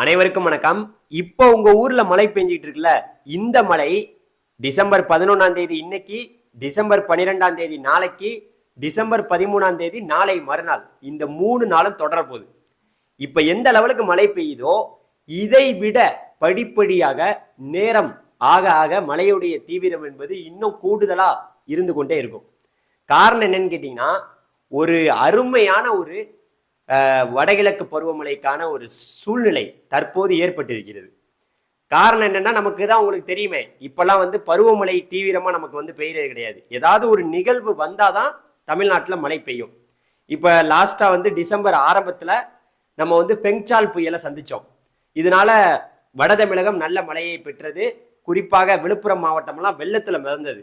அனைவருக்கும் வணக்கம். இப்போ உங்க ஊர்ல மழை பெஞ்சிட்டு இருக்குல்ல இந்த மழை டிசம்பர் பதினொன்னாம் தேதி இன்னைக்கு டிசம்பர் பன்னிரெண்டாம் தேதி நாளைக்கு டிசம்பர் பதிமூணாம் தேதி நாளை மறுநாள். இந்த மூணு நாளும் தொடரப்போகுது. இப்போ இப்ப எந்த லெவலுக்கு மழை பெய்யுதோ இதை விட படிப்படியாக நேரம் ஆக ஆக மழையுடைய தீவிரம் என்பது இன்னும் கூடுதலா இருந்து கொண்டே இருக்கும். காரணம் என்னன்னு கேட்டீங்கன்னா ஒரு அருமையான ஒரு வடகிழக்கு பருவமழைக்கான ஒரு சூழ்நிலை தற்போது ஏற்பட்டிருக்கிறது. காரணம் என்னன்னா நமக்கு தான் உங்களுக்கு தெரியுமே இப்பெல்லாம் வந்து பருவமழை தீவிரமாக நமக்கு வந்து பெய்யறது கிடையாது. ஏதாவது ஒரு நிகழ்வு வந்தால் தான் தமிழ்நாட்டில் மழை பெய்யும். இப்போ லாஸ்ட்டாக வந்து டிசம்பர் ஆரம்பத்தில் நம்ம வந்து பெங்சால் புயலை சந்தித்தோம் இதனால வட தமிழகம் நல்ல மழையை பெற்றது. குறிப்பாக விழுப்புரம் மாவட்டம்லாம் வெள்ளத்தில் மிதந்தது.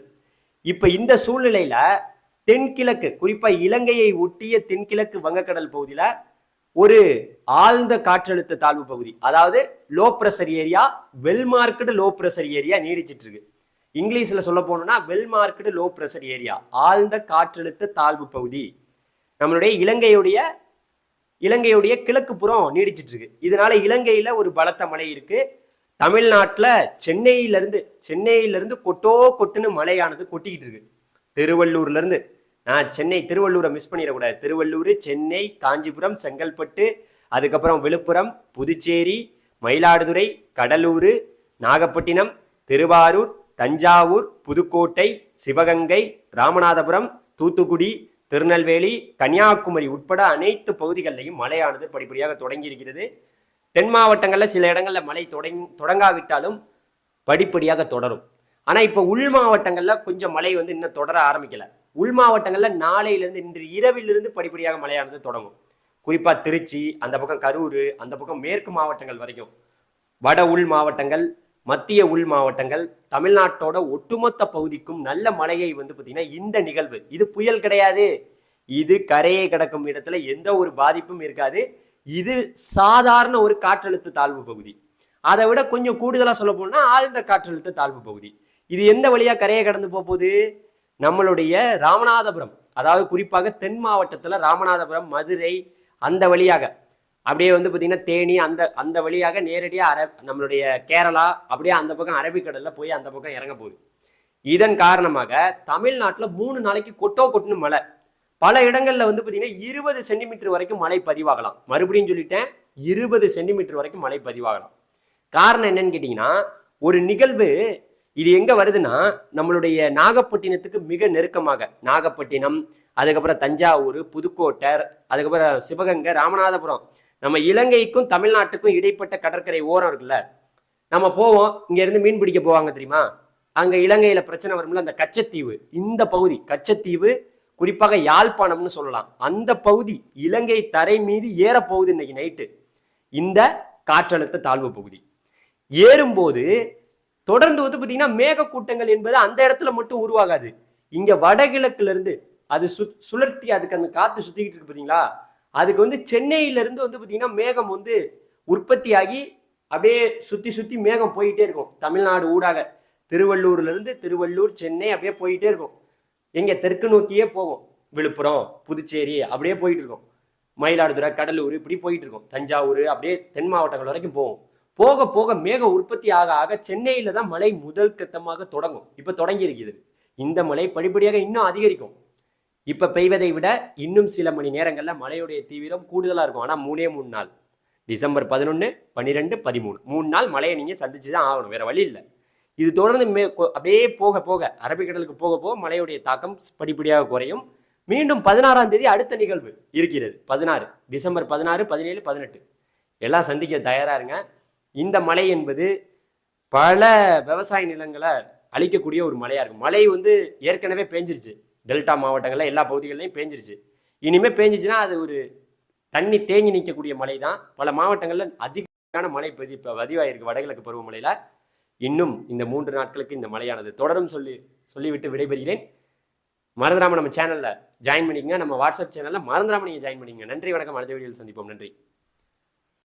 இப்போ இந்த சூழ்நிலையில் தென்கிழக்கு குறிப்பா இலங்கையை ஒட்டிய தென்கிழக்கு வங்கக்கடல் பகுதியில ஒரு ஆழ்ந்த காற்றழுத்த தாழ்வு பகுதி அதாவது low pressure area well marked low pressure area நீடிச்சிட்டு இருக்கு. இங்கிலீஷ்ல சொல்ல போனோம்னா well marked low pressure area ஆழ்ந்த காற்றழுத்த தாழ்வு பகுதி. நம்மளுடைய இலங்கையுடைய இலங்கையுடைய கிழக்கு புறம் நீடிச்சிட்டு இருக்கு. இதனால இலங்கையில ஒரு பலத்த மழை இருக்கு. தமிழ்நாட்டில் சென்னையிலிருந்து சென்னையிலிருந்து கொட்டோ கொட்டுன்னு மழையானது கொட்டிக்கிட்டு இருக்கு. திருவள்ளூர்ல இருந்து நான் சென்னை திருவள்ளூரை மிஸ் பண்ணிடக்கூடாது. திருவள்ளூர் சென்னை காஞ்சிபுரம் செங்கல்பட்டு அதுக்கப்புறம் விழுப்புரம் புதுச்சேரி மயிலாடுதுறை கடலூர் நாகப்பட்டினம் திருவாரூர் தஞ்சாவூர் புதுக்கோட்டை சிவகங்கை ராமநாதபுரம் தூத்துக்குடி திருநெல்வேலி கன்னியாகுமரி உட்பட அனைத்து பகுதிகளிலையும் மழையானது படிப்படியாக தொடங்கி இருக்கிறது தென் மாவட்டங்களில் சில இடங்களில் மழை தொடங் தொடங்காவிட்டாலும் படிப்படியாக தொடரும். ஆனால் இப்போ உள் மாவட்டங்களில் கொஞ்சம் மழை வந்து இன்னும் தொடர ஆரம்பிக்கலை. உள் மாவட்டங்களில் நாளையிலிருந்து இன்று இரவிலிருந்து படிப்படியாக மழையானது தொடங்கும். குறிப்பாக திருச்சி அந்த பக்கம் கரூர் அந்த பக்கம் மேற்கு மாவட்டங்கள் வரைக்கும். வட உள் மாவட்டங்கள் மத்திய உள் மாவட்டங்கள் தமிழ்நாட்டோட ஒட்டுமொத்த பகுதிக்கும் நல்ல மழையை வந்து பார்த்தீங்கன்னா இந்த நிகழ்வு. இது புயல் கிடையாது. இது கரையை கிடக்கும் இடத்துல எந்த ஒரு பாதிப்பும் இருக்காது. இது சாதாரண ஒரு காற்றழுத்த தாழ்வு பகுதி. அதை விட கொஞ்சம் கூடுதலா சொல்ல போனால் ஆழ்ந்த காற்றழுத்த தாழ்வு பகுதி. இது எந்த வழியா கரையை கடந்து போக போகுது? நம்மளுடைய ராமநாதபுரம் அதாவது குறிப்பாக தென் மாவட்டத்தில் ராமநாதபுரம் மதுரை அந்த வழியாக. அப்படியே வந்து பார்த்திங்கன்னா தேனி அந்த அந்த வழியாக நேரடியாக அர நம்மளுடைய கேரளா அப்படியே அந்த பக்கம் அரபிக்கடலில் போய் அந்த பக்கம் இறங்க போகுது. இதன் காரணமாக தமிழ்நாட்டில் மூணு நாளைக்கு கொட்டோ கொட்டுன்னு மழை. பல இடங்களில் வந்து பார்த்திங்கன்னா இருபது சென்டிமீட்டர் வரைக்கும் மழை பதிவாகலாம். மறுபடியும் சொல்லிட்டேன் இருபது சென்டிமீட்டர் வரைக்கும் மழை பதிவாகலாம். காரணம் என்னன்னு கேட்டிங்கன்னா ஒரு நிகழ்வு இது எங்க வருதுன்னா நம்மளுடைய நாகப்பட்டினத்துக்கு மிக நெருக்கமாக. நாகப்பட்டினம் அதுக்கப்புறம் தஞ்சாவூர் புதுக்கோட்டை அதுக்கப்புறம் சிவகங்கை ராமநாதபுரம். நம்ம இலங்கைக்கும் தமிழ்நாட்டுக்கும் இடைப்பட்ட கடற்கரை ஓரம் இருக்குல்ல. நம்ம போவோம் இங்க இருந்து மீன் பிடிக்க போவாங்க தெரியுமா? அங்க இலங்கையில பிரச்சனை வரும்ல அந்த கச்சத்தீவு. இந்த பகுதி கச்சத்தீவு குறிப்பாக யாழ்ப்பாணம்னு சொல்லலாம். அந்த பகுதி இலங்கை தரை மீது ஏறப்போகுது இன்னைக்கு நைட்டு. இந்த காற்றழுத்த தாழ்வு பகுதி. ஏறும்போது தொடர்ந்து வந்து பார்த்தீங்கன்னா மேகக்கூட்டங்கள் என்பது அந்த இடத்துல மட்டும் உருவாகாது. இங்க வடகிழக்குல இருந்து அது சு சுழற்சி அதுக்கு அந்த காத்து சுத்திக்கிட்டு இருக்கு பார்த்தீங்களா அதுக்கு வந்து சென்னையில இருந்து வந்து பார்த்தீங்கன்னா மேகம் வந்து உற்பத்தி ஆகி அப்படியே சுத்தி சுத்தி மேகம் போயிட்டே இருக்கும். தமிழ்நாடு ஊடாக. திருவள்ளூர்ல இருந்து திருவள்ளூர் சென்னை அப்படியே போயிட்டே இருக்கும். எங்க தெற்கு நோக்கியே போகும். விழுப்புரம் புதுச்சேரி அப்படியே போயிட்டு இருக்கோம். மயிலாடுதுறை கடலூர் இப்படி போயிட்டு இருக்கோம். தஞ்சாவூர் அப்படியே தென் மாவட்டங்கள் வரைக்கும் போகும். போக போக மேக உற்பத்தி ஆக ஆக சென்னையில தான் மழை முதல் கட்டமாக தொடங்கும். இப்ப தொடங்கி இருக்கிறது. இந்த மழை படிப்படியாக இன்னும் அதிகரிக்கும். இப்ப பெய்வதை விட இன்னும் சில மணி நேரங்கள்ல மழையுடைய தீவிரம் கூடுதலா இருக்கும். ஆனா மூணே மூணு நாள். டிசம்பர் பதினொன்று பன்னிரெண்டு பதிமூணு. மூணு நாள் மழையை நீங்க சந்திச்சு தான் ஆகணும். வேற வழி இல்லை. இது தொடர்ந்து மே அப்படியே போக போக அரபிக்கடலுக்கு போக போக மழையுடைய தாக்கம் படிப்படியாக குறையும். மீண்டும் பதினாறாம் தேதி அடுத்த நிகழ்வு இருக்கிறது. பதினாறு. டிசம்பர் பதினாறு பதினேழு பதினெட்டு. எல்லாம் சந்திக்க தயாராக இருங்க. இந்த மலை என்பது பல விவசாய நிலங்களை அழிக்கக்கூடிய ஒரு மலையாக இருக்கும். மழை வந்து ஏற்கனவே பேஞ்சிருச்சு. டெல்டா மாவட்டங்களில் எல்லா பகுதிகளிலையும் பேஞ்சிருச்சு. இனிமேல் பேஞ்சிச்சுன்னா அது ஒரு தண்ணி தேங்கி நிற்கக்கூடிய மழை தான் பல மாவட்டங்களில் அதிகமான மழை பதி இப்போ பதிவாயிருக்கு வடகிழக்கு பருவமழையில். இன்னும் இந்த மூன்று நாட்களுக்கு இந்த மழையானது தொடரும் சொல்லி சொல்லிவிட்டு விடைபெறுகிறேன். மறந்துடாம நம்ம சேனலில் ஜாயின் பண்ணிக்கங்க. நம்ம வாட்ஸ்அப் சேனலில் மறந்துடாம நீங்கள் ஜாயின் பண்ணிக்கங்க. நன்றி வணக்கம். அடுத்த வீடியோவில் சந்திப்போம். நன்றி.